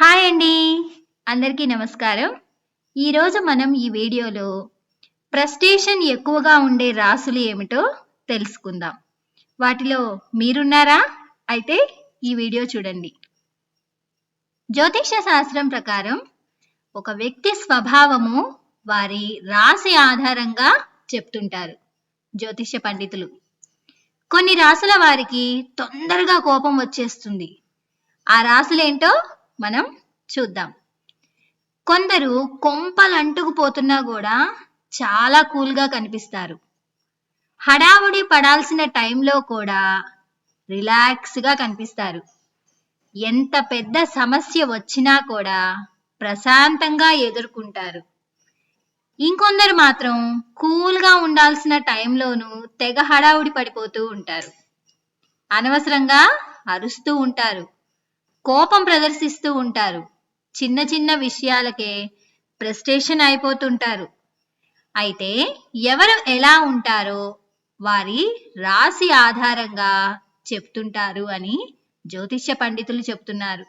Hi అండి. అందరికీ నమస్కారం. ఈరోజు మనం ఈ వీడియోలో ప్రస్టేషన్ ఎక్కువగా ఉండే రాసులు ఏమిటో తెలుసుకుందాం. వాటిలో మీరున్నారా? అయితే ఈ వీడియో చూడండి. జ్యోతిష శాస్త్రం ప్రకారం ఒక వ్యక్తి స్వభావము వారి రాశి ఆధారంగా చెప్తుంటారు జ్యోతిష పండితులు. కొన్ని రాసుల వారికి తొందరగా కోపం వచ్చేస్తుంది. ఆ రాసులేంటో మనం చూద్దాం. కొందరు కొంపలు అంటుకుపోతున్నా కూడా చాలా కూల్గా కనిపిస్తారు. హడావుడి పడాల్సిన టైంలో కూడా రిలాక్స్గా కనిపిస్తారు. ఎంత పెద్ద సమస్య వచ్చినా కూడా ప్రశాంతంగా ఎదుర్కొంటారు. ఇంకొందరు మాత్రం కూల్గా ఉండాల్సిన టైంలోనూ తెగ హడావుడి పడిపోతూ ఉంటారు. అనవసరంగా అరుస్తూ ఉంటారు. కోపం ప్రదర్శిస్తూ ఉంటారు. చిన్న చిన్న విషయాలకే ప్రెస్టేషన్ అయిపోతుంటారు. అయితే ఎవరు ఎలా ఉంటారో వారి రాశి ఆధారంగా చెప్తుంటారు అని జ్యోతిష్య పండితులు చెప్తున్నారు.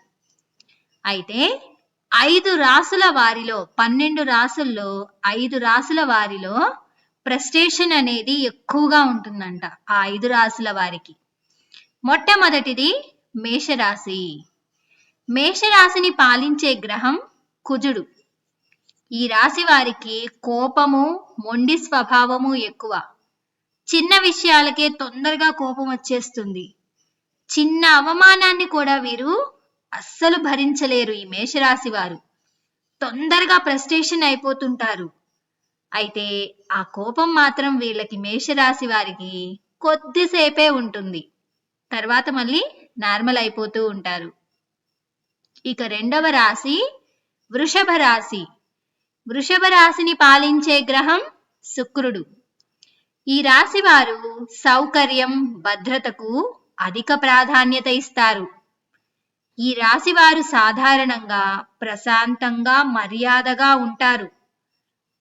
అయితే ఐదు రాసుల వారిలో పన్నెండు రాసుల్లో ఐదు రాసుల వారిలో ప్రెస్టేషన్ అనేది ఎక్కువగా ఉంటుందంట ఆ ఐదు రాసుల వారికి. మొట్టమొదటిది మేషరాశి. మేషరాశిని పాలించే గ్రహం కుజుడు. ఈ రాశి వారికి కోపము మొండి స్వభావము ఎక్కువ. చిన్న విషయాలకే తొందరగా కోపం వచ్చేస్తుంది. చిన్న అవమానాన్ని కూడా వీరు అస్సలు భరించలేరు ఈ మేషరాశి వారు. తొందరగా ప్రస్టేషన్ అయిపోతుంటారు. అయితే ఆ కోపం మాత్రం వీళ్ళకి మేషరాశి వారికి కొద్దిసేపే ఉంటుంది. తర్వాత మళ్ళీ నార్మల్ అయిపోతూ ఉంటారు. ఇక రెండవ రాశి వృషభ రాశి. వృషభ రాశిని పాలించే గ్రహం శుక్రుడు. ఈ రాశి వారు సౌకర్యం భద్రతకు అధిక ప్రాధాన్యత ఇస్తారు. ఈ రాశి వారు సాధారణంగా ప్రశాంతంగా మర్యాదగా ఉంటారు.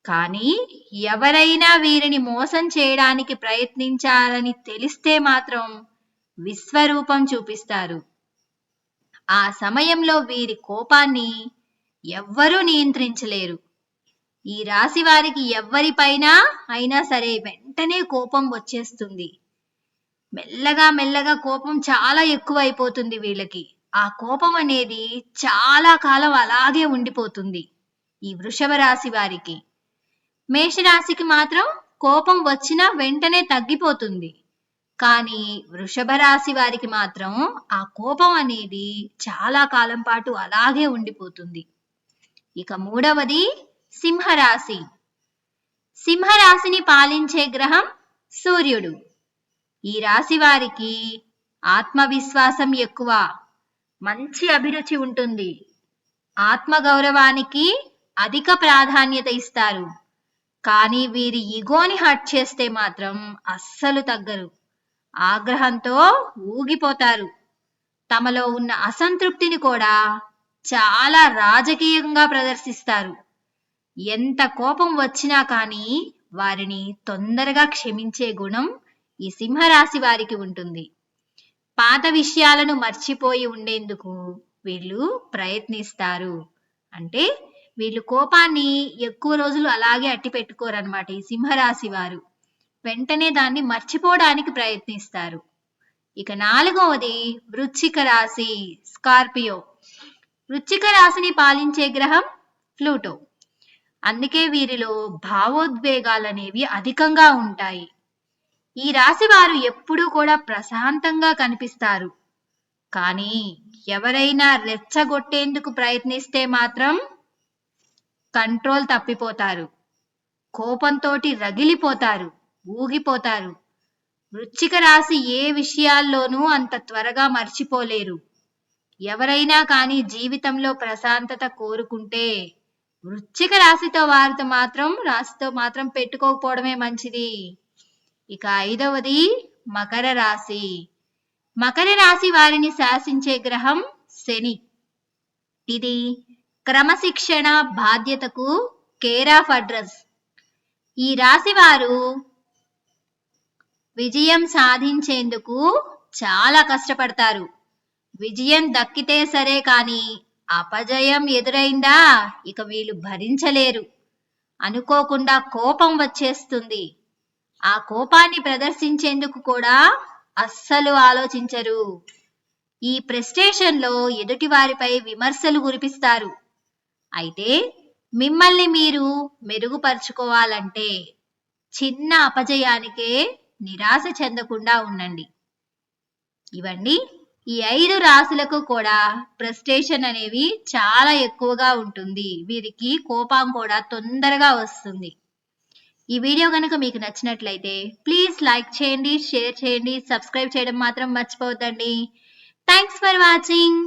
కానీ ఎవరైనా వీరిని మోసం చేయడానికి ప్రయత్నించాలని తెలిస్తే మాత్రం విశ్వరూపం చూపిస్తారు. ఆ సమయంలో వీరి కోపాన్ని ఎవ్వరూ నియంత్రించలేరు. ఈ రాశి వారికి ఎవ్వరిపైనా అయినా సరే వెంటనే కోపం వచ్చేస్తుంది. మెల్లగా మెల్లగా కోపం చాలా ఎక్కువ అయిపోతుంది వీళ్ళకి. ఆ కోపం అనేది చాలా కాలం అలాగే ఉండిపోతుంది ఈ వృషభ రాశి వారికి. మేషరాశికి మాత్రం కోపం వచ్చినా వెంటనే తగ్గిపోతుంది. కానీ వృషభ రాశి వారికి మాత్రం ఆ కోపం అనేది చాలా కాలం పాటు అలాగే ఉండిపోతుంది. ఇక మూడవది సింహరాశి. సింహరాశిని పాలించే గ్రహం సూర్యుడు. ఈ రాశి వారికి ఆత్మవిశ్వాసం ఎక్కువ మంచి అభిరుచి ఉంటుంది. ఆత్మగౌరవానికి అధిక ప్రాధాన్యత ఇస్తారు. కానీ వీరి ఇగోని హట్ చేస్తే మాత్రం అస్సలు తగ్గరు. ఆగ్రహంతో ఊగిపోతారు. తమలో ఉన్న అసంతృప్తిని కూడా చాలా రాజకీయంగా ప్రదర్శిస్తారు. ఎంత కోపం వచ్చినా కానీ వారిని తొందరగా క్షమించే గుణం ఈ సింహరాశి వారికి ఉంటుంది. పాత విషయాలను మర్చిపోయి ఉండేందుకు వీళ్ళు ప్రయత్నిస్తారు. అంటే వీళ్ళు కోపాన్ని ఎక్కువ రోజులు అలాగే అట్టి పెట్టుకోరనమాట ఈ సింహరాశి వారు. వెంటనే దాన్ని మర్చిపోవడానికి ప్రయత్నిస్తారు. ఇక నాలుగవది వృచ్చిక రాశి స్కార్పియో. వృచ్చిక రాశిని పాలించే గ్రహం ప్లూటో. అందుకే వీరిలో భావోద్వేగాలనేవి అధికంగా ఉంటాయి. ఈ రాశి వారు ఎప్పుడూ కూడా ప్రశాంతంగా కనిపిస్తారు. కానీ ఎవరైనా రెచ్చగొట్టేందుకు ప్రయత్నిస్తే మాత్రం కంట్రోల్ తప్పిపోతారు. కోపంతోటి రగిలిపోతారు. ఊగిపోతారు. వృచ్చిక రాశి ఏ విషయాల్లోనూ అంత త్వరగా మర్చిపోలేరు. ఎవరైనా కానీ జీవితంలో ప్రశాంతత కోరుకుంటే వృచ్చిక రాశితో వారితో మాత్రం రాశితో మాత్రం పెట్టుకోకపోవడమే మంచిది. ఇక ఐదవది మకర రాశి. మకర రాశి వారిని శాసించే గ్రహం శని. ఇది క్రమశిక్షణ బాధ్యతకు కేర్ ఆఫ్ అడ్రస్. ఈ రాశి వారు విజయం సాధించేందుకు చాలా కష్టపడతారు. విజయం దక్కితే సరే కానీ అపజయం ఎదురైందా ఇక వీళ్ళు భరించలేరు. అనుకోకుండా కోపం వచ్చేస్తుంది. ఆ కోపాన్ని ప్రదర్శించేందుకు కూడా అస్సలు ఆలోచించరు. ఈ ప్రెస్టేషన్లో ఎదుటి వారిపై విమర్శలు కురిపిస్తారు. అయితే మిమ్మల్ని మీరు మెరుగుపరుచుకోవాలంటే చిన్న అపజయానికే నిరాశ చెందకుండా ఉండండి. ఇవండి ఈ ఐదు రాశులకు కూడా ప్రెస్టేషన్ అనేవి చాలా ఎక్కువగా ఉంటుంది. వీరికి కోపం కూడా తొందరగా వస్తుంది. ఈ వీడియో కనుక మీకు నచ్చినట్లయితే ప్లీజ్ లైక్ చేయండి షేర్ చేయండి సబ్స్క్రైబ్ చేయడం మాత్రం మర్చిపోవద్దండి. Thanks for watching